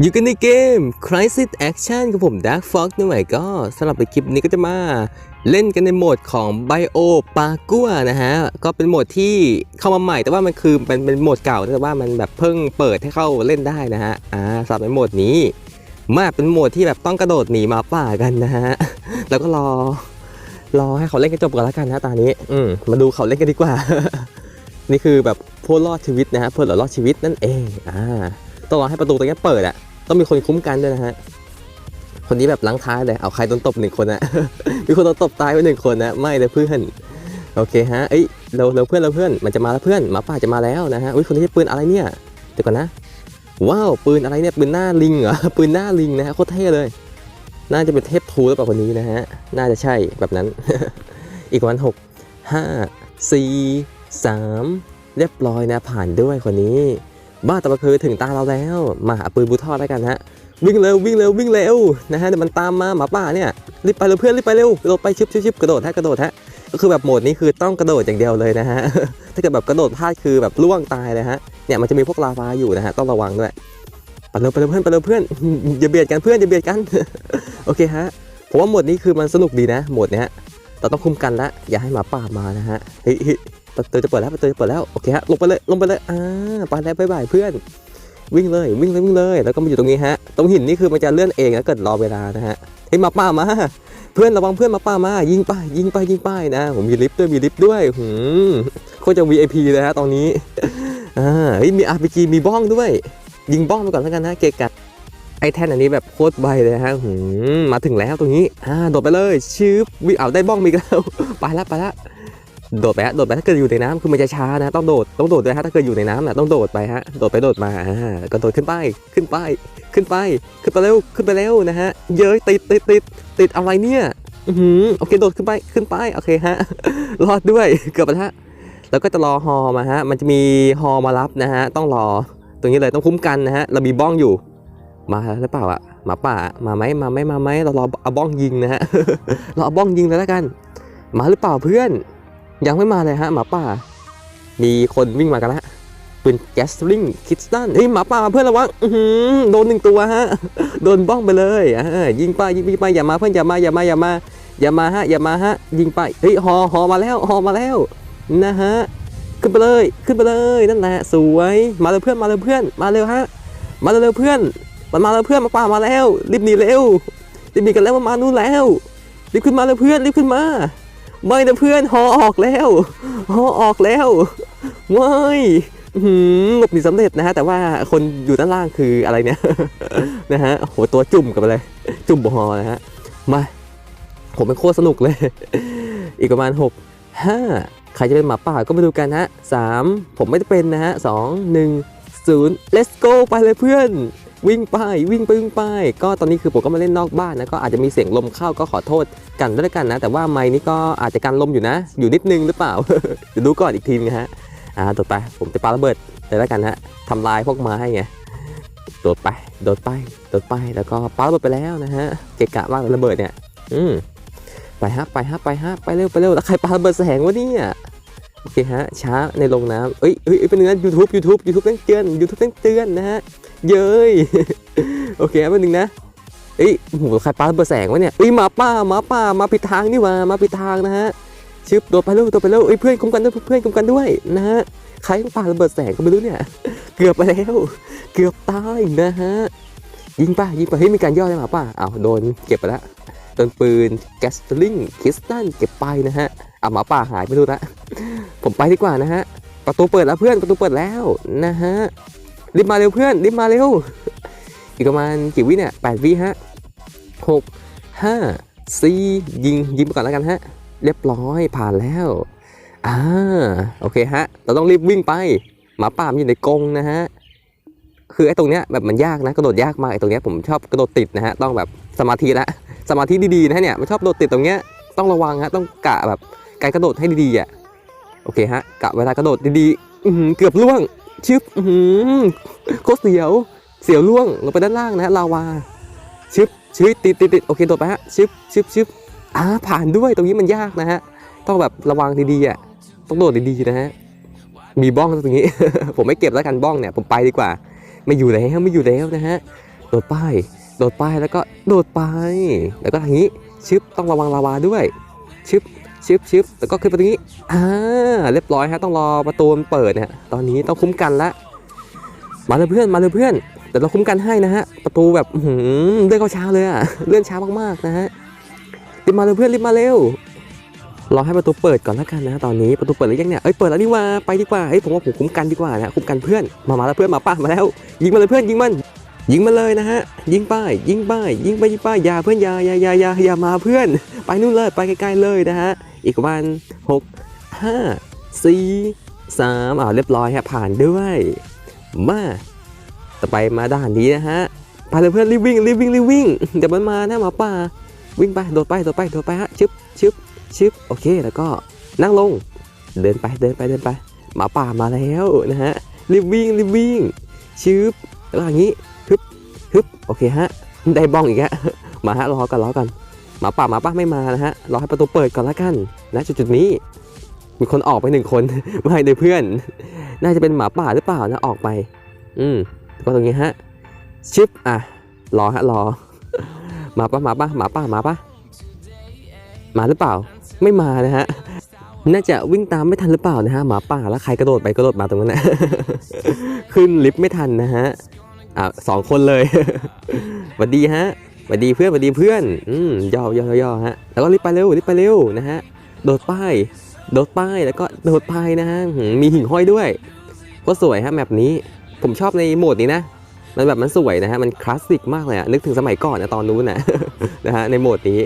อยู่กันในเกม Crisis Action กับผม Dark Fox นี่หมายก็สำหรับในคลิปนี้ก็จะมาเล่นกันในโหมดของ Bio p a g u a นะฮะ ก็เป็นโหมดที่เข้ามาใหม่ แต่ว่ามันคือเป็นเป็นโหมดเก่าแต่ว่ามันแบบเพิ่งเปิดให้เข้าเล่นได้นะฮะ อ่าสำหรับในโหมดนี้ มาเป็นโหมดที่แบบต้องกระโดดหนีมาป่ากันนะฮะ แล้วก็รอ รอให้เขาเล่นกันจบก่อนแล้วกันนะตอนนี้ อืมมาดูเขาเล่นกันดีกว่า นี่คือแบบผู้รอดชีวิตนะฮะเพื่อรอดชีวิตนั่นเอง อ่าต้องรอให้ประตูตรงนี้เปิดอะ ต้องมีคนคุ้มกันด้วยนะฮะ คนนี้แบบล้างท้ายเลย เอาใครโดนตบหนึ่งคนอะมีคนโดนตบตายไปหนึ่งคนนะ ไม่เลยเพื่อน โอเคฮะ เอ้ย เราเราเพื่อนเราเพื่อน มันจะมาแล้วเพื่อน หมาป่าจะมาแล้วนะฮะ อุ้ยคนนี้ใช้ปืนอะไรเนี่ย เดี๋ยวก่อนนะ ว้าว ปืนอะไรเนี่ย ปืนหน้าลิงเหรอ ปืนหน้าลิงนะฮะ โคตรเท่เลย น่าจะเป็นเทพทูหรือเปล่าคนนี้นะฮะ น่าจะใช่แบบนั้น อีกวันหก ห้า สี่ สาม เรียบร้อยนะ ผ่านด้วยคนนี้ บ้าแต่ว่าคือถึงตาเราแล้ว มาหาปืนบูทอดแล้วกันฮะวิ่งเร็ววิ่งเร็ววิ่งเร็วนะฮะเดี๋ยวมันตามมาหมาป่าเนี่ยรีบไปเร็วเพื่อนรีบไปเร็วกระโดดไปชิบชิบชิบกระโดดฮะกระโดดฮะก็คือแบบโหมดนี้คือต้องกระโดดอย่างเดียวเลยนะฮะถ้าเกิดแบบกระโดดพลาดคือแบบล่วงตายเลยฮะเนี่ยมันจะมีพวกลาวาอยู่นะฮะต้องระวังด้วยไปเร็วไปเร็วเพื่อนไปเร็วเพื่อนอย่าเบียดกันเพื่อนอย่าเบียดกันโอเคฮะผมว่าโหมดนี้คือมันสนุกดีนะโหมดเนี้ยเราต้องคุมกันละอย่าให้หมาป่ามานะฮะเฮ้ย ประตูจะเปิดแล้วประตูจะเปิดแล้วโอเคฮะลงไปเลยลงไปเลยอ่าไปแล้วบายบายเพื่อน วิ่งเลยวิ่งเลยวิ่งเลยแล้วก็มาอยู่ตรงนี้ฮะตรงหินนี่คือมันจะเลื่อนเองแล้วเกิดรอเวลานะฮะเฮ้ยมาป่ามาเพื่อนระวังเพื่อนมาป่ามายิงไปยิงไปยิงไปนะผมมีลิฟต์ด้วยมีลิฟต์ด้วยหืมโคตรจะ VIP เลยฮะตอนนี้อ่าเฮ้ยมี RPG มีบ้องด้วย ยิงบ้องไปก่อนแล้วกันนะเกะกัดไอแท่นอันนี้แบบโคตรใบเลยฮะหืมมาถึงแล้วตรงนี้อ่าโดดไปเลยชืบวิ่งเอาได้บ้องมีแล้วไปละไปละ โดดไปฮะโดดไปถ้าเกิดอยู่ในน้ำคือมันจะช้านะต้องโดดต้องโดดด้วยฮะถ้าเกิดอยู่ในน้ำน่ะต้องโดดไปฮะโดดไปโดดมาอ่าก็โดดขึ้นไปขึ้นไปขึ้นไปขึ้นไปเร็วขึ้นไปเร็วนะฮะเย้ยติดติดติดติดอะไรเนี่ยอือหือโอเคโดดขึ้นไปขึ้นไปโอเคฮะรอดด้วยเกือบไปแล้วแล้วก็จะรอฮอมาฮะมันจะมีฮอมารับนะฮะต้องรอตรงนี้เลยต้องคุ้มกันนะฮะเรามีบ้องอยู่ มาหรือเปล่าอะหมาป่ามาไหมมาไหมมาไหมเรารอเอาบ้องยิงนะฮะเราเอาบ้องยิงเลยแล้วกัน มาหรือเปล่าเพื่อน ยังไม่มาเลยฮะหมาป่า มีคนวิ่งมากันแล้วปืนแก๊สลิงคิดตันเฮ้ยหมาป่ามาเพื่อนระวังโดนหนึ่งตัวฮะโดนบ้องไปเลยยิงไปยิงไปอย่ามาเพื่อนอย่ามาอย่ามาอย่ามาอย่ามาฮะอย่ามาฮะยิงไปเฮ้ยฮอฮอมาแล้วฮอมาแล้วนะฮะขึ้นไปเลยขึ้นไปเลยนั่นแหละสวยมาเลยเพื่อนมาเลยเพื่อนมาเร็วฮะมาเร็วเพื่อนมันมาแล้วเพื่อนหมาป่ามาแล้วรีบหนีเร็วรีบหนีกันแล้วมันมานู่นแล้วรีบขึ้นมาเลยเพื่อนรีบขึ้นมา ไม่นะเพื่อนฮอออกแล้วฮอออกแล้วไม่อื้อหือหลบหนีสำเร็จนะฮะแต่ว่าคนอยู่ด้านล่างคืออะไรเนี่ยนะฮะโอ้โหตัวจุ่มกับอะไรจุ่มบอนะฮะมาผมเป็นโคตรสนุกเลย อีกประมาณ 6 5 ใครจะเป็นหมาป่าก็มาดูกันฮะ 3 ผมไม่ได้เป็นนะฮะ 2 1 0 let's go ไปเลยเพื่อน วิ่งไปวิ่งไปวิ่งไป ก็ตอนนี้คือผมก็มาเล่นนอกบ้านนะก็อาจจะมีเสียงลมเข้าก็ขอโทษกันด้วยกันนะ แต่ว่าไม้นี้ก็อาจจะกันลมอยู่นะ อยู่นิดนึงหรือเปล่าเดี๋ยวดูก่อนอีกทีนะฮะอ่าโดดไปผมจะปาระเบิดเลยแล้วกันฮะทำลายพวกไม้ไงโดดไปโดดไปโดดไปแล้วก็ปาระเบิดไปแล้วนะฮะเกะกะมากระเบิดเนี่ย อืมไปฮะไปฮะไปฮะไปเร็วไปเร็วแล้วใครปาระเบิดแสงวะเนี่ย โอเคฮะ ช้าในลงน้ำเอ้ยเอ้ยเป็นเนื้อ YouTube YouTube YouTube ต้องเตือน YouTube ต้องเตือนนะฮะ เย้ย โอเคเป็นหนึ่งนะเอ้ยโหใครปาระเบิดแสงวะเนี่ยเอ้ยหมาป่าหมาป่ามาผิดทางนี่ว่ามาผิดทางนะฮะชึบโดดไปเร็วโดดไปเร็วเอ้ยเพื่อนคุ้มกันด้วยเพื่อนคุ้มกันด้วยนะฮะใครปาระเบิดแสงก็ไม่รู้เนี่ย เกือบไปแล้ว เกือบตายนะฮะยิงป่ะยิงป่ะเฮ้ยมีการย่อได้มาป่ะอ้าวโดนเก็บไปแล้วโดนปืนแกสตลิงคิสตันเก็บไปนะฮะ อะหมาป่าหายไปดูละผมไปดีกว่านะฮะ ประตูเปิดแล้วเพื่อน ประตูเปิดแล้วนะฮะ รีบมาเร็วเพื่อน รีบมาเร็ว อีกประมาณกี่วิเนี่ยแปดวิฮะหกห้าสี่ยิงยิงไปก่อนแล้วกันฮะ เรียบร้อยผ่านแล้ว อ่า โอเคฮะ เราต้องรีบวิ่งไป หมาป่ามนอยู่ในกรงนะฮะ คือไอ้ตรงเนี้ยแบบมันยากนะ กระโดดยากมากไอ้ตรงเนี้ยผมชอบกระโดดติดนะฮะ ต้องแบบสมาธิละ สมาธิดีๆนะเนี่ย มันชอบกระโดดติดตรงเนี้ย ต้องระวังฮะ ต้องกะแบบ การกระโดดให้ดีๆอะโอเคฮะกะเวลากระโดดดีๆเกือบล่วงชึบโคตรเสียว เสียวล่วงลงไปด้านล่างนะฮะลาวาชึบชึบติดติดติดโอเคโดดไปฮะชึบชึบชึบอ่าผ่านด้วยตรงนี้มันยากนะฮะต้องแบบระวังดีๆอะต้องโดดดีๆนะฮะมีบ้องตรงนี้ ผมไม่เก็บแล้วกันบ้องเนี่ยผมไปดีกว่า ไม่อยู่แล้วไม่อยู่แล้วนะฮะโดดป้ายโดดป้ายแล้วก็โดดไป แล้วก็ทางนี้ชึบต้องระวังลาวาด้วยชึบ ชึบชึบแล้วก็ขึ้นไปตรงนี้อ่าเรียบร้อยฮะต้องรอประตูมันเปิดเนี่ยตอนนี้ต้องคุ้มกันละมาเลยเพื่อนมาเลยเพื่อนเดี๋ยวเราคุ้มกันให้นะฮะประตูแบบหือเลื่อนเข้าช้าเลยอะเลื่อนช้ามากๆนะฮะรีบมาเลยเพื่อนรีบมาเร็วรอให้ประตูเปิดก่อนแล้วกันนะตอนนี้ประตูเปิดแล้วยังเนี่ยเอ้ยเปิดแล้วนี่ว่าไปดีกว่าเฮ้ยผมว่าผมคุ้มกันดีกว่านะคุ้มกันเพื่อนมามาแล้วเพื่อนมาป้ามาแล้ว ยิงมาเลยเพื่อนยิงมันยิงมาเลยนะฮะยิงป้ายยิงป้ายยิงไปยิงป้ายยาเพื่อนยายาอย่ายายามาเพื่อน ไปนู่นเลยไปไกลๆเลยนะฮะ อีกประมาณหกห้าสี่สามอ่าเรียบร้อยฮะผ่านด้วย มาต่อไปมาด่านนี้นะฮะไปเลยเพื่อนรีบวิ่งรีบวิ่งรีบวิ่งเดี๋ยวมันมานะหมาป่าวิ่งไปโดดไปโดดไปโดดไปฮะชึบชึบชึบโอเคแล้วก็นั่งลง เดินไปเดินไปเดินไปหมาป่ามาแล้วนะฮะรีบวิ่งรีบวิ่งชึบแล้วอย่างนี้ฮึบฮึบโอเคฮะได้บ้องอีกฮะมาฮะรอกันรอกัน หมาป่าหมาป่าไม่มานะฮะรอให้ประตูเปิดก่อนละกันนะจุดจุดๆนี้มีคนออกไปหนึ่งคนไม่ได้เพื่อน น่าจะเป็นหมาป่าหรือเปล่านะออกไป อืมก็ตรงนี้ฮะชึบอะรอฮะรอหมาป่าหมาป่าหมาป่าหมาป่ามาหรือเปล่า ไม่มานะฮะน่าจะวิ่งตามไม่ทันหรือเปล่านะฮะหมาป่าแล้วใครกระโดดไปกระโดดมาตรงนั้นนะขึ้นลิฟต์ไม่ทันนะฮะอ่าสองคนเลยหวัดดีฮะ วัดดีเพื่อนหวัดดีเพื่อน อืมย่อย่อย่อฮะ แล้วก็รีบไปเร็วรีบไปเร็วนะฮะ โดดป้าย โดดป้าย แล้วก็โดดป้ายนะฮะ มีหิ่งห้อยด้วยก็สวยฮะแบบนี้ ผมชอบในโหมดนี้นะ มันแบบมันสวยนะฮะ มันคลาสสิกมากเลยอะนึกถึงสมัยก่อนนะตอนนู้นนะนะฮะ ในโหมดนี้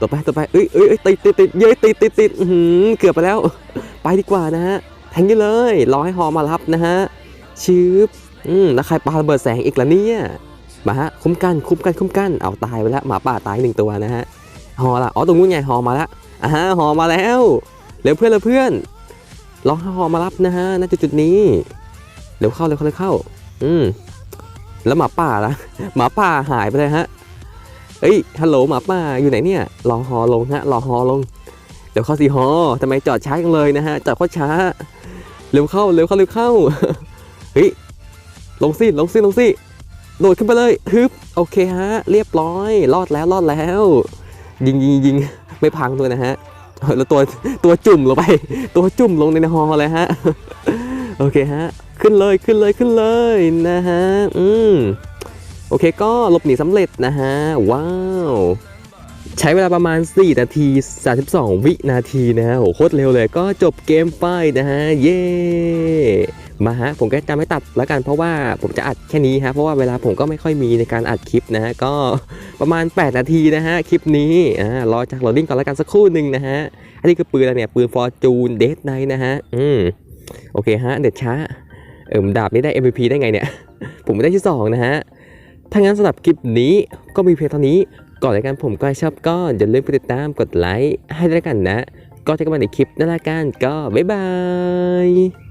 ต่อไปต่อไปเอ้ยเอ้ยเอ้ยติดติดติดเย้ยติดติดติดเกือบไปแล้ว ไปดีกว่านะฮะ แทงกันเลย รอให้ฮอมารับนะฮะ ชืบอืมแล้วใครปาระเบิดแสงอีกล่ะเนี่ย มาฮะคุ้มกันคุ้มกันคุ้มกันเอาตายไปแล้วหมาป่าตายหนึ่งตัวนะฮะฮอละอ๋อตรงนู้นไงฮอมาแล้วอ่าฮะฮอมาแล้วเร็วเพื่อนเร็วเพื่อนรอให้ฮอมารับนะฮะณจุดจุดนี้เร็วเข้าเร็วเข้าเร็วเข้า อืมแล้วหมาป่าละหมาป่าหายไปเลยฮะเอ้ยฮัลโหลหมาป่าอยู่ไหนเนี่ยรอฮอลงฮะรอฮอลงเดี๋ยวเข้าสิฮอทำไมจอดช้าจังเลยนะฮะจอดโคตรช้าเร็วเข้าเร็วเข้าเร็วเข้าเฮ้ยลงสิลงสิลงสิ โดดขึ้นไปเลยฮึบโอเคฮะ เรียบร้อยรอดแล้วรอดแล้ว ยิงยิงยิงไม่พังด้วยนะฮะแล้วตัวตัวจุ่มลงไป ตัวจุ่มลงในฮอเลยฮะโอเคฮะ ขึ้นเลยขึ้นเลยขึ้นเลยนะฮะ อืม โอเคก็หลบหนีสำเร็จนะฮะ ว้าว ใช้เวลาประมาณ 4 นาที 32 วินาทีนะฮะโหโคตรเร็วเลยก็จบเกมไฟนะฮะ เย้ มาฮะ ผมก็จะไม่ตัดแล้วกันเพราะว่าผมจะอัดแค่นี้ฮะ เพราะว่าเวลาผมก็ไม่ค่อยมีในการอัดคลิปนะฮะ ก็ประมาณ 8 นาทีนะฮะ คลิปนี้อ่ารอจากโหลดดิ้งก่อนแล้วกันสักครู่หนึ่งนะฮะ อันนี้คือปืนอะไรเนี่ย ปืนฟอร์จูนเดทไนนะฮะ อืม โอเคฮะ เด็ดช้า เอิมดาบนี้ได้ MVP ได้ไงเนี่ย ผมไม่ได้ที่สองนะฮะถ้างั้นสำหรับคลิปนี้ก็มีเพียงเท่านี้ ก่อนรายการผมก็ชอบก็อย่าลืมกดติดตามกดไลค์ให้ด้วยกันนะ ก็เจอกันใหม่ในคลิปหน้าละกันก็บ๊ายบาย